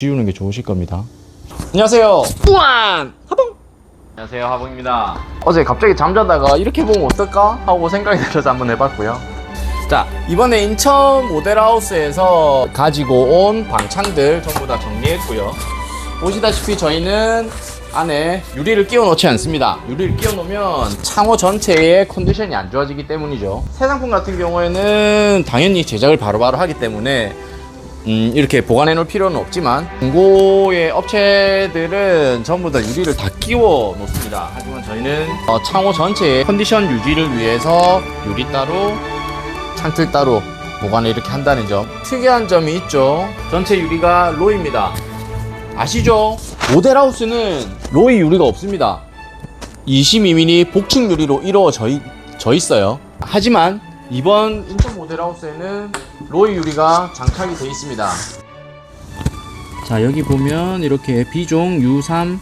지우는 게 좋으실 겁니다. 안녕하세요. 우안 하봉. 안녕하세요 하봉입니다 어제 갑자기 잠자다가 이렇게 보면 어떨까 하고 생각이 들어서 한번 해봤고요. 자 이번에 인천 모델하우스에서 가지고 온 방창들 전부 다 정리했고요. 보시다시피 저희는 안에 유리를 끼워 놓지 않습니다. 유리를 끼워 놓으면 창호 전체의 컨디션이 안 좋아지기 때문이죠. 새 상품 같은 경우에는 당연히 제작을 바로바로 하기 때문에 음, 이렇게 보관해 놓을 필요는 없지만 중고의 업체들은 전부 다 유리를 다 끼워 놓습니다. 하지만 저희는 어, 창호 전체의 컨디션 유지를 위해서 유리 따로 창틀 따로 보관을 이렇게 한다는 점 특이한 점이 있죠. 전체 유리가 로이입니다. 아시죠? 모델하우스는 로이 유리가 없습니다. 22mm 복층 유리로 이루어져 있어요. 하지만 이번 인천 모델하우스에는 로이 유리가 장착이 되어 있습니다. 자 여기 보면 이렇게 B종 U3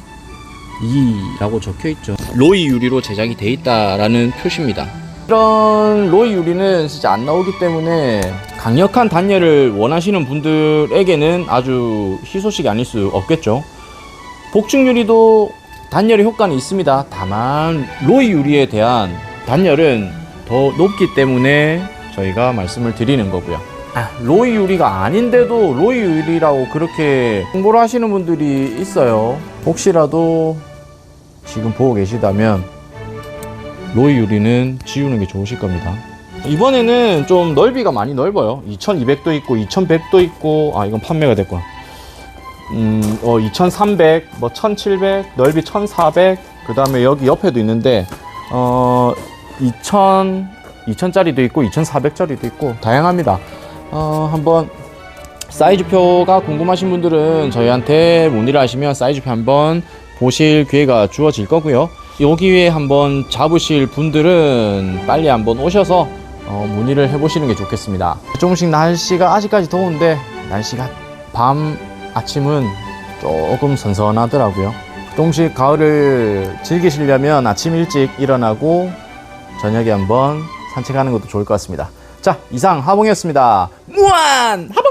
2라고 적혀 있죠. 로이 유리로 제작이 되어 있다라는 표시입니다. 이런 로이 유리는 진짜 안 나오기 때문에 강력한 단열을 원하시는 분들에게는 아주 희소식이 아닐 수 없겠죠. 복층 유리도 단열의 효과는 있습니다. 다만 로이 유리에 대한 단열은 더 높기 때문에 저희가 말씀을 드리는 거고요. 아, 로이 유리가 아닌데도 로이 유리라고 그렇게 홍보를 하시는 분들이 있어요. 혹시라도 지금 보고 계시다면 로이 유리는 지우는 게 좋으실 겁니다. 이번에는 좀 넓이가 많이 넓어요. 2200도 있고 2100도 있고 아 이건 판매가 됐구나. 음, 어, 2300, 뭐 1700, 넓이 1400, 그 다음에 여기 옆에도 있는데, 어, 2000, 2000짜리도 있고, 2400짜리도 있고, 다양합니다. 어, 한번, 사이즈표가 궁금하신 분들은 저희한테 문의를 하시면 사이즈표 한번 보실 기회가 주어질 거고요. 여기에 한번 잡으실 분들은 빨리 한번 오셔서 어, 문의를 해보시는 게 좋겠습니다. 조금씩 날씨가 아직까지 더운데 날씨가 밤 아침은 조금 선선하더라고요. 조금씩 가을을 즐기시려면 아침 일찍 일어나고 저녁에 한번 산책하는 것도 좋을 것 같습니다. 자, 이상 하봉이었습니다. 무한 하봉!